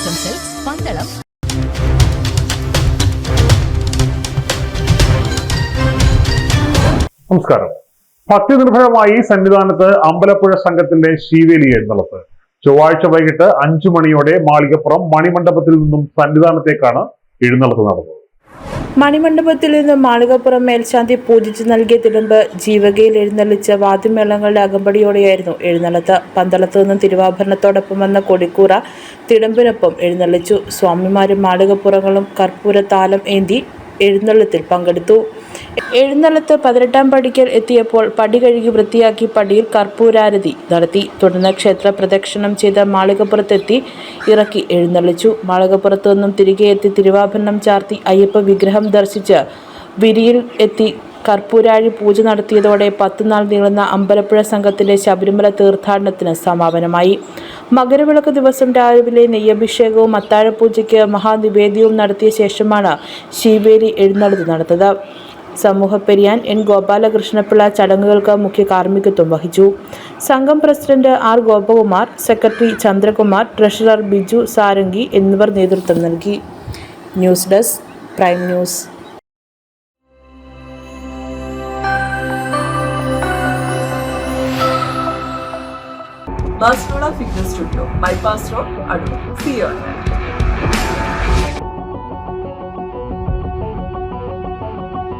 ആശംസകൾ പന്തളം. നമസ്കാരം. ഭക്തിനിർഭരമായി സന്നിധാനത്ത് അമ്പലപ്പുഴ സംഘത്തിന്റെ ശീവേലി എഴുന്നള്ളത്ത്. ചൊവ്വാഴ്ച വൈകിട്ട് അഞ്ചു മണിയോടെ മാളികപ്പുറം മണിമണ്ഡപത്തിൽ നിന്നും സന്നിധാനത്തേക്കാണ് എഴുന്നള്ളത്ത് നടന്നത്. മണിമണ്ഡപത്തിൽ നിന്ന് മാളികപ്പുറം മേൽശാന്തി പൂജിച്ച് നൽകിയ തിടമ്പ് ജീവകയിൽ എഴുന്നള്ളിച്ച വാദ്യമേളങ്ങളുടെ അകമ്പടിയോടെയായിരുന്നു എഴുന്നള്ളത്ത്. പന്തളത്ത് നിന്നും തിരുവാഭരണത്തോടൊപ്പം വന്ന കൊടിക്കൂറ തിടമ്പിനൊപ്പം എഴുന്നള്ളിച്ചു. സ്വാമിമാരും മാളികപ്പുറങ്ങളും കർപ്പൂര താലം ഏന്തി എഴുന്നള്ളത്തിൽ പങ്കെടുത്തു. എഴുന്നള്ളത്ത് പതിനെട്ടാം പടിക്കൽ എത്തിയപ്പോൾ പടി കഴുകി വൃത്തിയാക്കി പടിയിൽ കർപ്പൂരാരതി നടത്തി. തുടർന്ന് ക്ഷേത്ര പ്രദക്ഷിണം ചെയ്ത മാളികപ്പുറത്തെത്തി ഇറക്കി എഴുന്നള്ളിച്ചു. മാളികപ്പുറത്തു നിന്നും തിരികെ എത്തി തിരുവാഭരണം ചാർത്തി അയ്യപ്പ വിഗ്രഹം ദർശിച്ച് വിരിയിൽ എത്തി കർപ്പൂരാഴി പൂജ നടത്തിയതോടെ പത്ത് നാൾ നീളുന്ന അമ്പലപ്പുഴ സംഘത്തിന്റെ ശബരിമല തീർത്ഥാടനത്തിന് സമാപനമായി. മകരവിളക്ക് ദിവസം രാവിലെ നെയ്യഭിഷേകവും അത്താഴപൂജയ്ക്ക് മഹാനിവേദ്യവും നടത്തിയ ശേഷമാണ് ശീവേലി എഴുന്നള്ളത് നടന്നത്. സമൂഹപ്പെരിയാൻ എൻ ഗോപാലകൃഷ്ണപിള്ള ചടങ്ങുകൾക്ക് മുഖ്യ കാർമ്മികത്വം വഹിച്ചു. സംഘം president R Gopakumar secretary Chandrakumar treasurer Biju Sarangi എന്നിവർ നേതൃത്വം നൽകി. News desk prime news.